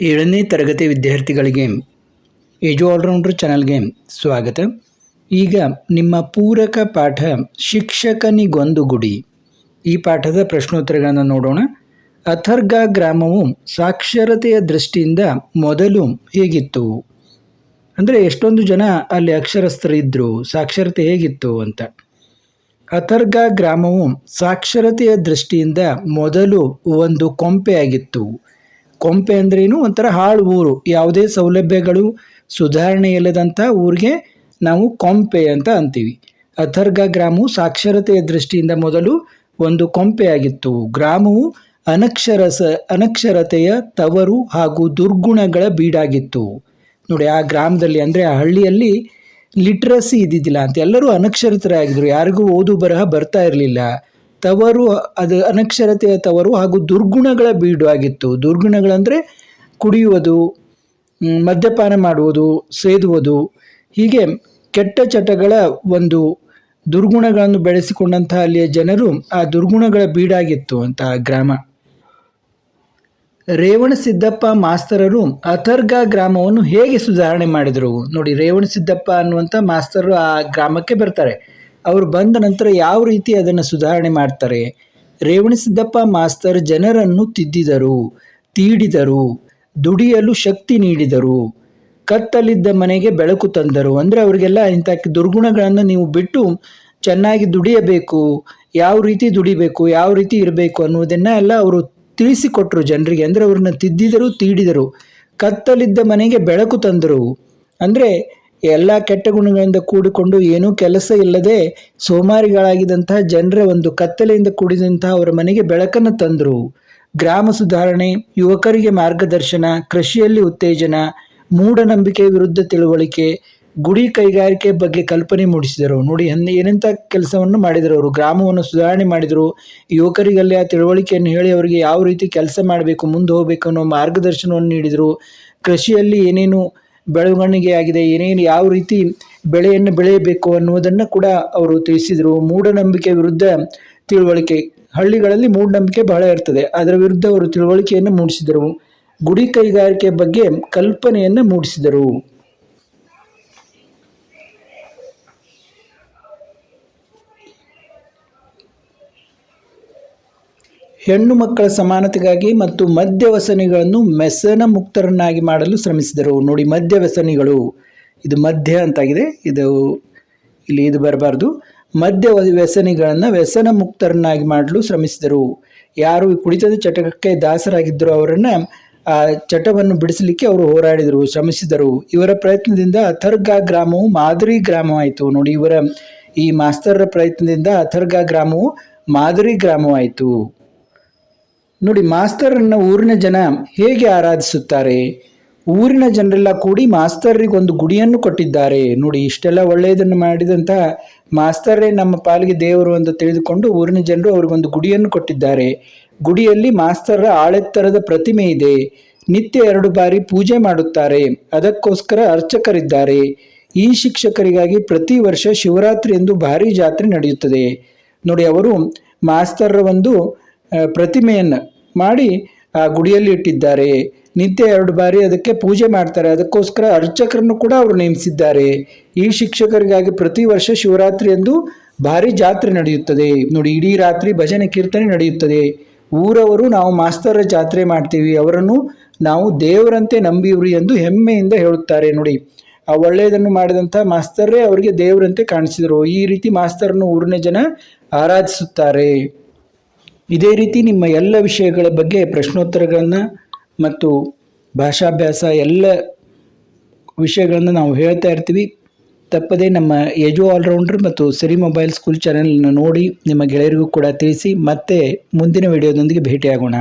ಏಳನೇ ತರಗತಿ ವಿದ್ಯಾರ್ಥಿಗಳಿಗೆ ಏಜು ಆಲ್ರೌಂಡರ್ ಚಾನಲ್ಗೆ ಸ್ವಾಗತ. ಈಗ ನಿಮ್ಮ ಪೂರಕ ಪಾಠ ಶಿಕ್ಷಕನಿಗೊಂದು ಗುಡಿ ಈ ಪಾಠದ ಪ್ರಶ್ನೋತ್ತರಗಳನ್ನು ನೋಡೋಣ. ಅಥರ್ಗ ಗ್ರಾಮವು ಸಾಕ್ಷರತೆಯ ದೃಷ್ಟಿಯಿಂದ ಮೊದಲು ಹೇಗಿತ್ತು? ಅಂದರೆ ಎಷ್ಟೊಂದು ಜನ ಅಲ್ಲಿ ಅಕ್ಷರಸ್ಥರಿದ್ದರು ಸಾಕ್ಷರತೆ ಹೇಗಿತ್ತು ಅಂತ. ಅಥರ್ಗ ಗ್ರಾಮವು ಸಾಕ್ಷರತೆಯ ದೃಷ್ಟಿಯಿಂದ ಮೊದಲು ಒಂದು ಕೊಂಪೆಯಾಗಿತ್ತು ಕೊಂಪೆ ಅಂದ್ರೇನು ಒಂಥರ ಹಾಳು ಊರು. ಯಾವುದೇ ಸೌಲಭ್ಯಗಳು ಸುಧಾರಣೆ ಇಲ್ಲದಂಥ ಊರಿಗೆ ನಾವು ಕೊಂಪೆ ಅಂತ ಅಂತೀವಿ. ಅಥರ್ಗ ಗ್ರಾಮವು ಸಾಕ್ಷರತೆಯ ದೃಷ್ಟಿಯಿಂದ ಮೊದಲು ಒಂದು ಕೊಂಪೆಯಾಗಿತ್ತು. ಗ್ರಾಮವು ಅನಕ್ಷರಸ, ಅನಕ್ಷರತೆಯ ತವರು ಹಾಗೂ ದುರ್ಗುಣಗಳ ಬೀಡಾಗಿತ್ತು. ನೋಡಿ, ಆ ಗ್ರಾಮದಲ್ಲಿ ಅಂದರೆ ಆ ಹಳ್ಳಿಯಲ್ಲಿ ಲಿಟ್ರಸಿ ಇದ್ದಿದ್ದಿಲ್ಲ ಅಂತ. ಎಲ್ಲರೂ ಅನಕ್ಷರತರಾಗಿದ್ದರು ಯಾರಿಗೂ ಓದು ಬರಹ ಬರ್ತಾ ಇರಲಿಲ್ಲ. ತವರು, ಅದು ಅನಕ್ಷರತೆಯ ತವರು ಹಾಗೂ ದುರ್ಗುಣಗಳ ಬೀಡು ಆಗಿತ್ತು. ದುರ್ಗುಣಗಳಂದರೆ ಕುಡಿಯುವುದು ಮದ್ಯಪಾನ ಮಾಡುವುದು, ಸೇದುವುದು. ಹೀಗೆ ಕೆಟ್ಟ ಚಟಗಳ ಒಂದು ದುರ್ಗುಣಗಳನ್ನು ಬೆಳೆಸಿಕೊಂಡಂತಹ ಅಲ್ಲಿಯ ಜನರು ಆ ದುರ್ಗುಣಗಳ ಬೀಡಾಗಿತ್ತು ಅಂತ ಗ್ರಾಮ. ಗ್ರಾಮ ರೇವಣಸಿದ್ದಪ್ಪ ಮಾಸ್ತರರು ಅಥರ್ಗ ಗ್ರಾಮವನ್ನು ಹೇಗೆ ಸುಧಾರಣೆ ಮಾಡಿದರು? ನೋಡಿ ರೇವಣಸಿದ್ದಪ್ಪ ಅನ್ನುವಂಥ ಮಾಸ್ತರರು ಆ ಗ್ರಾಮಕ್ಕೆ ಬರ್ತಾರೆ. ಅವರು ಬಂದ ನಂತರ ಯಾವ ರೀತಿ ಅದನ್ನು ಸುಧಾರಣೆ ಮಾಡ್ತಾರೆ? ರೇವಣಸಿದ್ದಪ್ಪ ಮಾಸ್ತರ್ ಜನರನ್ನು ತಿದ್ದಿದರು, ತೀಡಿದರು, ದುಡಿಯಲು ಶಕ್ತಿ ನೀಡಿದರು. ಕತ್ತಲಿದ್ದ ಮನೆಗೆ ಬೆಳಕು ತಂದರು. ಅಂದರೆ ಅವರಿಗೆಲ್ಲ ಇಂಥ ದುರ್ಗುಣಗಳನ್ನು ನೀವು ಬಿಟ್ಟು ಚೆನ್ನಾಗಿ ದುಡಿಯಬೇಕು, ಯಾವ ರೀತಿ ದುಡಿಬೇಕು, ಯಾವ ರೀತಿ ಇರಬೇಕು ಅನ್ನುವುದನ್ನ ಎಲ್ಲ ಅವರು ತಿಳಿಸಿಕೊಟ್ರು ಜನರಿಗೆ. ಅಂದರೆ ಅವ್ರನ್ನ ತಿದ್ದಿದರು, ತೀಡಿದರು. ಕತ್ತಲಿದ್ದ ಮನೆಗೆ ಬೆಳಕು ತಂದರು. ಅಂದರೆ ಎಲ್ಲ ಕೆಟ್ಟ ಗುಣಗಳಿಂದ ಕೂಡಿಕೊಂಡು ಏನೂ ಕೆಲಸ ಇಲ್ಲದೆ ಸೋಮಾರಿಗಳಾಗಿದ್ದಂತಹ ಜನರ ಒಂದು ಕತ್ತಲೆಯಿಂದ ಕೂಡಿದಂತಹ ಅವರ ಮನೆಗೆ ಬೆಳಕನ್ನು ತಂದರು. ಗ್ರಾಮ ಸುಧಾರಣೆ, ಯುವಕರಿಗೆ ಮಾರ್ಗದರ್ಶನ, ಕೃಷಿಯಲ್ಲಿ ಉತ್ತೇಜನ, ಮೂಢನಂಬಿಕೆ ವಿರುದ್ಧ ತಿಳುವಳಿಕೆ, ಗುಡಿ ಕೈಗಾರಿಕೆ ಬಗ್ಗೆ ಕಲ್ಪನೆ ಮೂಡಿಸಿದರು. ನೋಡಿ ಏನಂತ ಕೆಲಸವನ್ನು ಮಾಡಿದರು ಅವರು. ಗ್ರಾಮವನ್ನು ಸುಧಾರಣೆ ಮಾಡಿದರು. ಯುವಕರಿಗಲ್ಲಿ ಆ ತಿಳುವಳಿಕೆಯನ್ನು ಹೇಳಿ ಅವರಿಗೆ ಯಾವ ರೀತಿ ಕೆಲಸ ಮಾಡಬೇಕು, ಮುಂದೆ ಹೋಗಬೇಕು ಅನ್ನೋ ಮಾರ್ಗದರ್ಶನವನ್ನು ನೀಡಿದರು. ಕೃಷಿಯಲ್ಲಿ ಏನೇನು ಬೆಳವಣಿಗೆ ಆಗಿದೆ. ಏನೇನು ಯಾವ ರೀತಿ ಬೆಳೆಯನ್ನು ಬೆಳೆಯಬೇಕು ಅನ್ನುವುದನ್ನು ಕೂಡ ಅವರು ತಿಳಿಸಿದರು. ಮೂಢನಂಬಿಕೆ ವಿರುದ್ಧ ತಿಳುವಳಿಕೆ. ಹಳ್ಳಿಗಳಲ್ಲಿ ಮೂಢನಂಬಿಕೆ ಬಹಳ ಇರ್ತದೆ. ಅದರ ವಿರುದ್ಧ ಅವರು ತಿಳುವಳಿಕೆಯನ್ನು ಮೂಡಿಸಿದರು. ಗುಡಿ ಕೈಗಾರಿಕೆ ಬಗ್ಗೆ ಕಲ್ಪನೆಯನ್ನು ಮೂಡಿಸಿದರು. ಹೆಣ್ಣು ಮಕ್ಕಳ ಸಮಾನತೆಗಾಗಿ ಮತ್ತು ಮದ್ಯವ್ಯಸನಿಗಳನ್ನು ಮೆಸನ ಮುಕ್ತರನ್ನಾಗಿ ಮಾಡಲು ಶ್ರಮಿಸಿದರು. ನೋಡಿ ಮದ್ಯವ್ಯಸನಿಗಳು ಇದು ಮಧ್ಯ ಅಂತಾಗಿದೆ. ಇದು ಇಲ್ಲಿ ಇದು ಬರಬಾರ್ದು. ಮದ್ಯ ವ್ಯಸನಿಗಳನ್ನು ವ್ಯಸನ ಮುಕ್ತರನ್ನಾಗಿ ಮಾಡಲು ಶ್ರಮಿಸಿದರು. ಯಾರು ಕುಡಿತದ ಚಟಕ್ಕೆ ದಾಸರಾಗಿದ್ದರು ಅವರನ್ನು ಆ ಚಟವನ್ನು ಬಿಡಿಸಲಿಕ್ಕೆ ಅವರು ಹೋರಾಡಿದರು, ಶ್ರಮಿಸಿದರು. ಇವರ ಪ್ರಯತ್ನದಿಂದ ಅಥರ್ಗ ಗ್ರಾಮವು ಮಾದರಿ ಗ್ರಾಮವಾಯಿತು. ನೋಡಿ, ಇವರ ಈ ಮಾಸ್ತರರ ಪ್ರಯತ್ನದಿಂದ ಅಥರ್ಗ ಗ್ರಾಮವು ಮಾದರಿ ಗ್ರಾಮವಾಯಿತು. ನೋಡಿ, ಮಾಸ್ತರನ್ನು ಊರಿನ ಜನ ಹೇಗೆ ಆರಾಧಿಸುತ್ತಾರೆ? ಊರಿನ ಜನರೆಲ್ಲ ಕೂಡಿ ಮಾಸ್ತರಿಗೆ ಒಂದು ಗುಡಿಯನ್ನು ಕೊಟ್ಟಿದ್ದಾರೆ. ನೋಡಿ, ಇಷ್ಟೆಲ್ಲ ಒಳ್ಳೆಯದನ್ನು ಮಾಡಿದಂಥ ಮಾಸ್ತರೇ ನಮ್ಮ ಪಾಲಿಗೆ ದೇವರು ಅಂತ ತಿಳಿದುಕೊಂಡು ಊರಿನ ಜನರು ಅವರಿಗೊಂದು ಗುಡಿಯನ್ನು ಕೊಟ್ಟಿದ್ದಾರೆ. ಗುಡಿಯಲ್ಲಿ ಮಾಸ್ತರರ ಆಳೆತ್ತರದ ಪ್ರತಿಮೆ ಇದೆ. ನಿತ್ಯ ಎರಡು ಬಾರಿ ಪೂಜೆ ಮಾಡುತ್ತಾರೆ. ಅದಕ್ಕೋಸ್ಕರ ಅರ್ಚಕರಿದ್ದಾರೆ. ಈ ಶಿಕ್ಷಕರಿಗಾಗಿ ಪ್ರತಿ ವರ್ಷ ಶಿವರಾತ್ರಿ ಎಂದು ಭಾರಿ ಜಾತ್ರೆ ನಡೆಯುತ್ತದೆ. ನೋಡಿ, ಅವರು ಮಾಸ್ತರರ ಒಂದು ಪ್ರತಿಮೆಯನ್ನು ಮಾಡಿ ಆ ಗುಡಿಯಲ್ಲಿ ಇಟ್ಟಿದ್ದಾರೆ. ನಿತ್ಯ ಎರಡು ಬಾರಿ ಅದಕ್ಕೆ ಪೂಜೆ ಮಾಡ್ತಾರೆ. ಅದಕ್ಕೋಸ್ಕರ ಅರ್ಚಕರನ್ನು ಕೂಡ ಅವರು ನೇಮಿಸಿದ್ದಾರೆ. ಈ ಶಿಕ್ಷಕರಿಗಾಗಿ ಪ್ರತಿ ವರ್ಷ ಶಿವರಾತ್ರಿ ಎಂದು ಭಾರಿ ಜಾತ್ರೆ ನಡೆಯುತ್ತದೆ. ನೋಡಿ, ಇಡೀ ರಾತ್ರಿ ಭಜನೆ ಕೀರ್ತನೆ ನಡೆಯುತ್ತದೆ. ಊರವರು ನಾವು ಮಾಸ್ತರ ಜಾತ್ರೆ ಮಾಡ್ತೀವಿ. ಅವರನ್ನು ನಾವು ದೇವರಂತೆ ನಂಬಿವ್ರಿ ಎಂದು ಹೆಮ್ಮೆಯಿಂದ ಹೇಳುತ್ತಾರೆ. ನೋಡಿ, ಆ ಒಳ್ಳೆಯದನ್ನು ಮಾಡಿದಂಥ ಮಾಸ್ತರೇ ಅವರಿಗೆ ದೇವರಂತೆ ಕಾಣಿಸಿದರು. ಈ ರೀತಿ ಮಾಸ್ತರನ್ನು ಊರಿನ ಜನ ಆರಾಧಿಸುತ್ತಾರೆ. ಇದೇ ರೀತಿ ನಿಮ್ಮ ಎಲ್ಲ ವಿಷಯಗಳ ಬಗ್ಗೆ ಪ್ರಶ್ನೋತ್ತರಗಳನ್ನು ಮತ್ತು ಭಾಷಾಭ್ಯಾಸ ಎಲ್ಲ ವಿಷಯಗಳನ್ನು ನಾವು ಹೇಳ್ತಾ ಇರ್ತೀವಿ. ತಪ್ಪದೇ ನಮ್ಮ ಎಜು ಆಲ್ರೌಂಡರ್ ಮತ್ತು ಸಿರಿ ಮೊಬೈಲ್ ಸ್ಕೂಲ್ ಚಾನೆಲ್ನ ನೋಡಿ ನಿಮ್ಮ ಗೆಳೆಯರಿಗೂ ಕೂಡ ತಿಳಿಸಿ ಮತ್ತೆ ಮುಂದಿನ ವಿಡಿಯೋದೊಂದಿಗೆ ಭೇಟಿಯಾಗೋಣ.